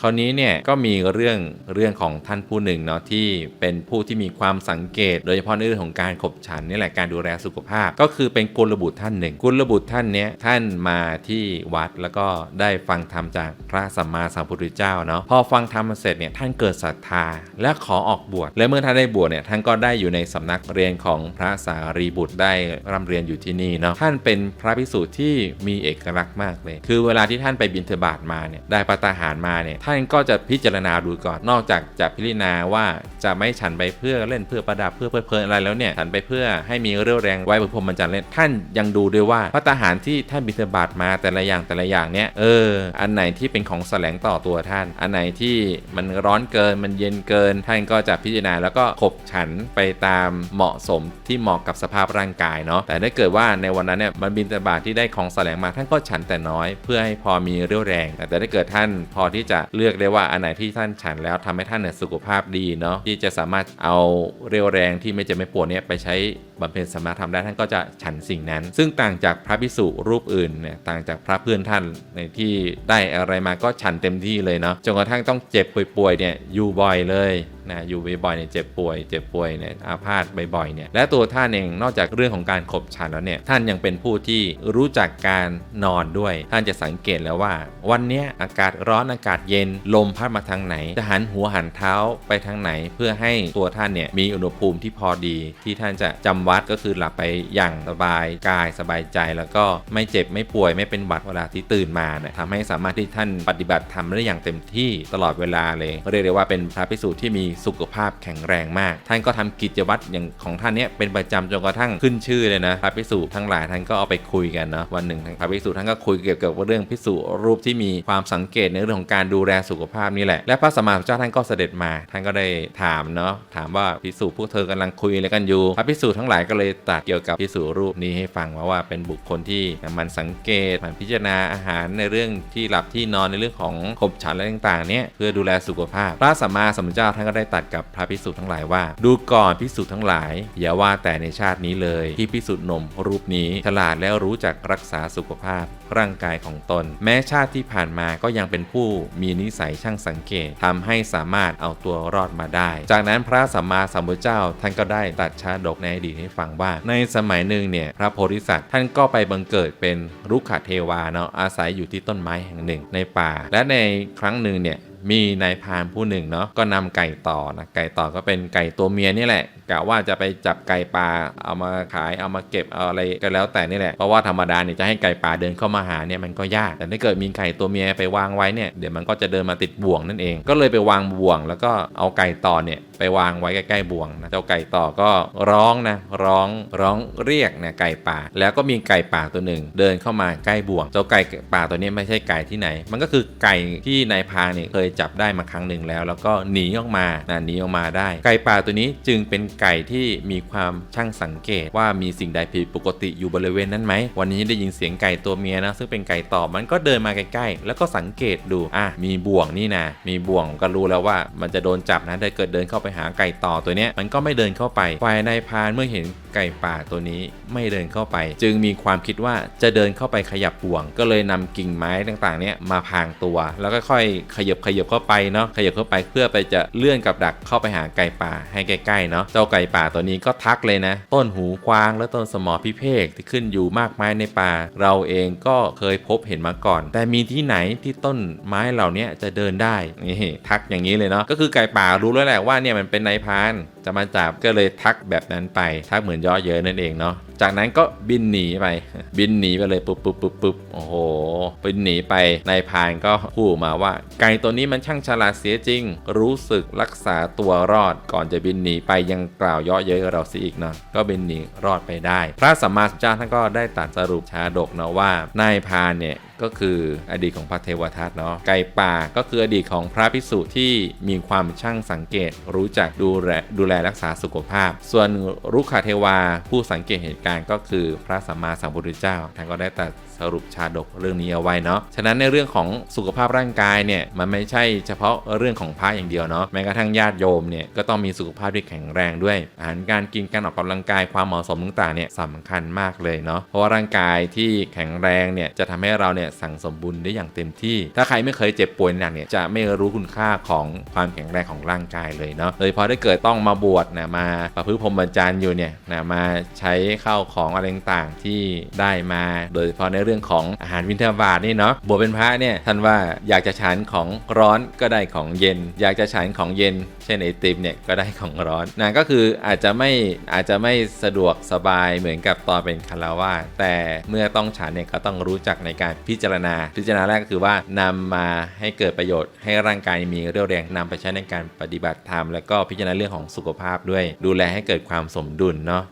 คราวนี้เนี่ยก็มีเรื่องเรื่องของท่านผู้หนึ่งเนาะที่เป็นผู้ที่มีความสังเกต โดยเฉพาะในเรื่องของการขบฉันนี่แหละการดูแลสุขภาพ ก็คือเป็นกุลบุตรท่านหนึ่ง กุลบุตรท่านเนี้ยท่านมาที่วัดแล้วก็ได้ฟังธรรมจากพระสัมมาสัมพุทธเจ้าเนาะพอฟังธรรมเสร็จเนี่ยท่านเกิดศรัทธาและขอออกบวชและเมื่อท่านได้บวชเนี่ยท่านก็ได้อยู่ในสำนักเรียนของพระสารีบุตรได้ร่ำเรียนอยู่ที่นี่เนาะท่านเป็นพระภิกษุที่มีเอกลักษณ์มากเลย คือเวลาที่ท่านไปบิณฑบาตมาเนี่ยได้ปัตตาหารมาเนี่ยท่านก็จะพิจารณาดูก่อนนอกจากจะพิจารณาว่าจะไม่ฉันไปเพื่อเล่นเพื่อประดับเพื่อเพลิดเพลินอะไรแล้วเนี่ยฉันไปเพื่อให้มีเรี่ยวแรงไว้บนพรมจรรย์เล่นท่านยังดูด้วยว่าพัตตาหารที่ท่านบิณฑบาตมาแต่ละอย่างแต่ละอย่างเนี่ยเออ อันไหนที่เป็นของแสลงต่อตัวท่าน อันไหนที่มันร้อนเกินมันเย็นเกิน ท่านก็จะพิจารณาแล้วก็ขบฉันไปตามเหมาะสมที่เหมาะกับสภาพร่างกายเนาะแต่ถ้าเกิดว่าในวันนั้นเนี่ยมันบินตบาตที่ได้ของแสลงมาท่านก็ฉันแต่น้อย เพื่อให้พอมีเรี่ยวแรง แต่ถ้าเกิดท่านพอที่จะเลือกได้ว่าอันไหนที่ท่านฉันแล้วทำให้ท่านเนี่ยสุขภาพดีเนาะที่จะสามารถเอาเรี่ยวแรงที่ไม่เจ็บไม่ปวดเนี่ยไปใช้บำเพ็ญสมณธรรมได้ท่านก็จะฉันสิ่งนั้น ซึ่งต่างจากพระภิกษุรูปอื่นเนี่ยต่างจากพระเพื่อนท่านในที่ได้อะไรมาก็ฉันเต็มที่เลยเนาะจนกระทั่งต้องเจ็บป่วยๆเนี่ยอยู่บ่อยเลยนะอยู่บ่อยๆเนี่ยเจ็บป่วย เจ็บป่วยเนี่ยอาพาธบ่อยๆเนี่ยและตัวท่านเองนอกจากเรื่องของการขบฉันแล้วเนี่ยท่านยังเป็นผู้ที่รู้จักการนอนด้วย ท่านจะสังเกตแล้วว่า วันนี้อากาศร้อนอากาศเย็นลมพัดมาทางไหน จะหันหัวหันเท้าไปทางไหน เพื่อให้ตัวท่านเนี่ยมีอุณหภูมิที่พอดีที่ท่านจะจำวัดก็คือหลับไปอย่างสบายกายสบายใจ แล้วก็ไม่เจ็บไม่ป่วยไม่เป็นหวัดเวลาที่ตื่นมาเนี่ยทำให้สามารถที่ท่านปฏิบัติธรรมได้อย่างเต็มที่ตลอดเวลาเลยเรียกได้ว่าเป็นพระภิกษุที่มีสุขภาพแข็งแรงมาก ท่านก็ทำกิจวัตรอย่างของท่านเนี้ยเป็นประจำจนกระทั่งขึ้นชื่อเลยนะพระภิกษุทั้งหลายท่านก็เอาไปคุยกันเนาะวันหนึ่งทางพระภิกษุท่านก็คุยเกี่ยวกับเรื่องภิกษุรูปที่มีความสังเกตในเรื่องของการดูแลสุขภาพนี่แหละและพระสมมาสัมพุทธเจ้าท่านก็เสด็จมา ท่านก็ได้ถามเนาะถามว่าภิกษุพวกเธอกำลังคุยอะไรกันอยู่พระภิกษุทั้งหลายก็เลยตัดเกี่ยวกับพิสูรรูปนี้ให้ฟังว่าว่าเป็นบุคคลที่มันสังเกตมันพิจารณาอาหารในเรื่องที่หลับที่นอนในเรื่องของขบฉันอะไรต่างๆเนี่ยเพื่อดูแลสุขภาพ พระสัมมาสัมพุทธเจ้าท่านก็ได้ตัดกับพระภิกษุทั้งหลายว่า ดูก่อนภิกษุทั้งหลาย อย่าว่าแต่ในชาตินี้เลย ที่ภิกษุหนมรูปนี้ฉลาดแล้วรู้จักรักษาสุขภาพ ร่างกายของตน แม้ชาติที่ผ่านมาก็ยังเป็นผู้มีนิสัยช่างสังเกตทำให้สามารถเอาตัวรอดมาได้ จากนั้นพระสัมมาสัมพุทธเจ้าท่านก็ได้ตัดชาดกในอดีตให้ฟังว่า ในสมัยหนึ่งเนี่ยพระโพธิสัตว์ท่านก็ไปบังเกิดเป็นรุกขเทวาเนาะอาศัยอยู่ที่ต้นไม้แห่งหนึ่งในป่า และในครั้งหนึ่งเนี่ย มีนายพรานผู้หนึ่งเนาะก็นำไก่ต่อนะไก่ต่อก็เป็นไก่ตัวเมียนี่แหละกะว่าจะไปจับไก่ป่าเอามาขายเอามาเก็บเอาอะไรก็แล้วแต่นี่แหละเพราะว่าธรรมดาเนี่ยจะให้ไก่ป่าเดินเข้ามาหาเนี่ยมันก็ยาก แต่ถ้าเกิดมีไก่ตัวเมียไปวางไว้เนี่ยเดี๋ยวมันก็จะเดินมาติดบ่วงนั่นเอง ก็เลยไปวางบ่วง แล้วก็เอาไก่ต่อเนี่ยไปวางไว้ใกล้ๆบ่วงนะเจ้าไก่ต่อก็ร้องนะร้องร้องเรียกนี่ยไก่ป่า แล้วก็มีไก่ป่าตัวหนึ่ง เดินเข้ามาใกล้บ่วง เจ้าไก่ป่าตัวนี้ไม่ใช่ไก่ที่ไหน มันก็คือไก่ที่นายพานเนี่ยเคยจับได้มาครั้งหนึ่งแล้ว แล้วก็หนีออกมานะหนีออกมาได้ ไก่ป่าตัวนี้จึงเป็นไก่ที่มีความช่างสังเกตว่ามีสิ่งใดผิดปกติอยู่บริเวณนั้นไหม วันนี้ได้ยินเสียงไก่ตัวเมียนะ ซึ่งเป็นไก่ต่อมันก็เดินมาใกล้ๆ แล้วก็สังเกตดู อะ มีบ่วงนี่นะ มีบ่วงก็รู้แล้วว่ามันจะโดนจับนะถ้าเกิดเดินเข้าไปหาไก่ต่อตัวเนี้ยมันก็ไม่เดินเข้าไปฝ่ายนายพานเมื่อเห็นไก่ป่าตัวนี้ไม่เดินเข้าไป จึงมีความคิดว่าจะเดินเข้าไปขยับบ่วง ก็เลยนำกิ่งไม้ต่างๆ เนี้ยมาพางตัว แล้วก็ค่อยขยับขยับเข้าไปเนาะขยับเข้าไปเพื่อไปจะเลื่อนกับดักเข้าไปหาไก่ป่าให้ใกล้ๆเนาะเจ้าไก่ป่าตัวนี้ก็ทักเลยนะ ต้นหูกวางและต้นสมอพิเภกที่ขึ้นอยู่มากมายในป่า เราเองก็เคยพบเห็นมาก่อน แต่มีที่ไหนที่ต้นไม้เหล่านี้จะเดินได้นี่ทักอย่างนี้เลยเนาะก็คือไก่ป่ารู้แล้วแหละว่าเนี่ยมันเป็นนายพาน จะมาจับก็เลยทักแบบนั้นไป ทักเหมือนย่อเยอะนั่นเองเนาะจากนั้นก็บินหนีไป บินหนีไปเลยปุ๊บปุ๊บปุ๊บปุ๊บโอ้โหบินหนีไปนายพานก็พูดมาว่า ไก่ตัวนี้มันช่างฉลาดเสียจริง รู้สึกรักษาตัวรอด ก่อนจะบินหนีไปยังกล่าวย่อเย้ยเราสิอีกเนาะก็บินหนีรอดไปได้ พระสัมมาสัมพุทธเจ้าท่านก็ได้ตรัดสรุปชาดกเนาะว่านายพานเนี่ยก็คืออดีตของพระเทวทัตเนาะไก่ป่าก็คืออดีตของพระภิกษุที่มีความช่างสังเกต รู้จักดูแลดูแลรักษาสุขภาพ ส่วนรุกขเทวาผู้สังเกตเหตุการณ์ก็คือพระสัมมาสัมพุทธเจ้าท่านก็ได้ตัดสรุปชาดกเรื่องนี้เอาไว้เนาะฉะนั้นในเรื่องของสุขภาพร่างกายเนี่ยมันไม่ใช่เฉพาะเรื่องของพระอย่างเดียวเนาะแม้กระทั่งญาติโยมเนี่ยก็ต้องมีสุขภาพที่แข็งแรงด้วยอาหารการกินการออกกำลังกายความเหมาะสมต่างๆเนี่ยสำคัญมากเลยเนาะเพราะว่าร่างกายที่แข็งแรงเนี่ยจะทำให้เราเนี่ยสั่งสมบุญได้อย่างเต็มที่ ถ้าใครไม่เคยเจ็บป่วยหนักเนี่ยจะไม่รู้คุณค่าของความแข็งแรงของร่างกายเลยเนาะโดยพาะถ้เกิดต้องมาบวชนะมาประพฤติพรหมจรรย์อยู่เนี่ยนะมาใช้ข้าวของอะไรต่างๆที่ได้มา โดยเฉพาะในเรื่องของอาหารวินเทอร์บาทนี่เนาะบวชเป็นพระเนี่ยท่านว่าอยากจะฉันของร้อนก็ได้ของเย็น อยากจะฉันของเย็น เช่นไอติมเนี่ยก็ได้ของร้อนนะก็คืออาจจะไม่อาจจะไม่สะดวกสบายเหมือนกับตอนเป็นคาราวาแต่เมื่อต้องฉันเนี่ยก็ต้องรู้จักในการพิจารณา พิจารณาแรกก็คือว่านำมาให้เกิดประโยชน์ ให้ร่างกายมีเรี่ยวแรงนำไปใช้ในการปฏิบัติธรรมแล้วก็พิจารณาเรื่องของสุขภาพด้วย ดูแลให้เกิดความสมดุลเนาะ